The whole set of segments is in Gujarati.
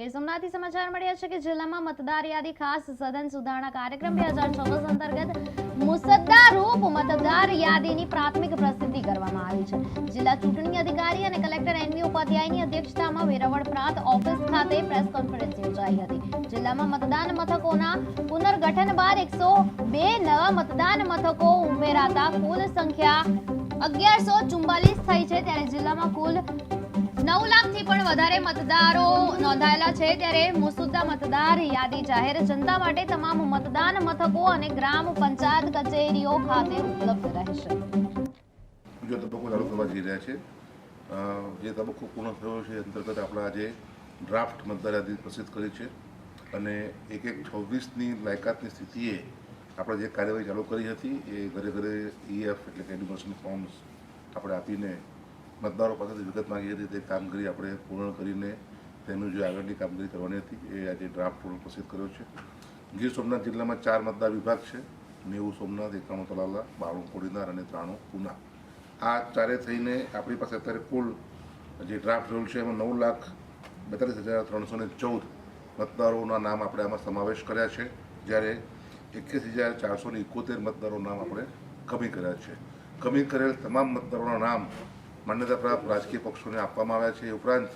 ગીર સમાચાર મળ્યા છે કે જિલ્લામાં મતદાર યાદી ખાસ સદન સુધારણા કાર્યક્રમ બે હજાર ચોવીસ અંતર્ગત મુસદ્દા રૂપ મતદાર યાદીની પ્રાથમિક પ્રસિદ્ધિ કરવામાં આવી છે. જિલ્લા ચૂંટણી અધિકારી અને કલેક્ટર એનવી ઉપાધ્યાયની અધ્યક્ષતામાં વેરાવળ પ્રાંત ઓફિસ ખાતે પ્રેસ કોન્ફરન્સ યોજાઈ હતી. જિલ્લામાં મતદાન મથકોના પુનર્ગઠન બાદ એકસો બે નવા મતદાન મથકો ઉમેરાતા કુલ સંખ્યા અગિયારસો ચુમ્બાલીસ થઈ છે. ત્યારે જિલ્લામાં કુલ નવ લાખથી પણ વધારે મતદારો નોંધાયેલા છે ત્યારે મુસુદ્દા મતદાર યાદી જાહેર, જનતા માટે તમામ મતદાન મથકો અને ગ્રામ પંચાયત કચેરીઓ ખાતે ઉપલબ્ધ રહેશે. બીજો તબક્કો ચાલુ કરવા જઈ રહ્યા છે જે તબક્કો પૂર્ણ થયો છે અંતર્ગત આપણા આજે ડ્રાફ્ટ મતદાર યાદી પ્રસિદ્ધ કરી છે અને એક એક છવ્વીસની લાયકાતની સ્થિતિએ આપણે જે કાર્યવાહી ચાલુ કરી હતી એ ઘરે ઘરે ઈએફ એટલે કે એન્યુમરેશન ફોર્મ્સ આપણે આપીને મતદારો પાસેથી વિગત માંગી હતી, તે કામગીરી આપણે પૂર્ણ કરીને તેનું જે આગળની કામગીરી કરવાની હતી, એ આજે ડ્રાફ્ટ પૂર્ણ પ્રસિદ્ધ કર્યો છે. ગીર સોમનાથ જિલ્લામાં ચાર મતદાર વિભાગ છે, નેવું સોમનાથ, એકાણું તલાલા, બાણું કોડીનાર અને ત્રાણું પુના. આ ચારે થઈને આપણી પાસે અત્યારે કુલ જે ડ્રાફ્ટ રોલ છે, એમાં નવ લાખ બેતાલીસ હજાર ત્રણસો ને ચૌદ મતદારોના નામ આપણે આમાં સમાવેશ કર્યા છે, જ્યારે એકવીસ હજાર ચારસો ને એકોતેર મતદારો નામ આપણે કમી કર્યા છે. કમી કરેલ તમામ મતદારોના નામ માન્યતા પ્રાપ્ત રાજકીય પક્ષોને આપવામાં આવ્યા છે. એ ઉપરાંત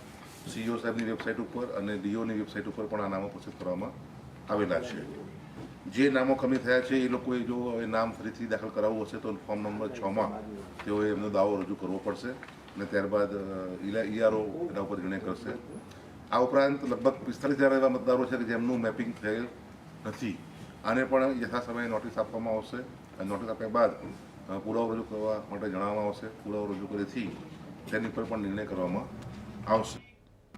સીઓ સાહેબની વેબસાઇટ ઉપર અને ડીઓની વેબસાઇટ ઉપર પણ આ નામો પ્રસિદ્ધ કરવામાં આવેલા છે. જે નામો કમી થયા છે, એ લોકોએ જો એ નામ ફરીથી દાખલ કરાવવું હશે તો ફોર્મ નંબર છમાં તેઓએ એમનો દાવો રજૂ કરવો પડશે અને ત્યારબાદ ઈઆરઓ એના ઉપર નિર્ણય કરશે. આ ઉપરાંત લગભગ પિસ્તાલીસ હજાર એવા મતદારો છે કે જેમનું મેપિંગ થયેલ નથી. આને પણ યથા સમયે નોટિસ આપવામાં આવશે. અને નોટિસ આપ્યા બાદ પુરાવો રજૂ કરવા માટે જણાવવામાં આવશે. પુરાવો રજૂ કરીથી તેની પર પણ નિર્ણય કરવામાં આવશે.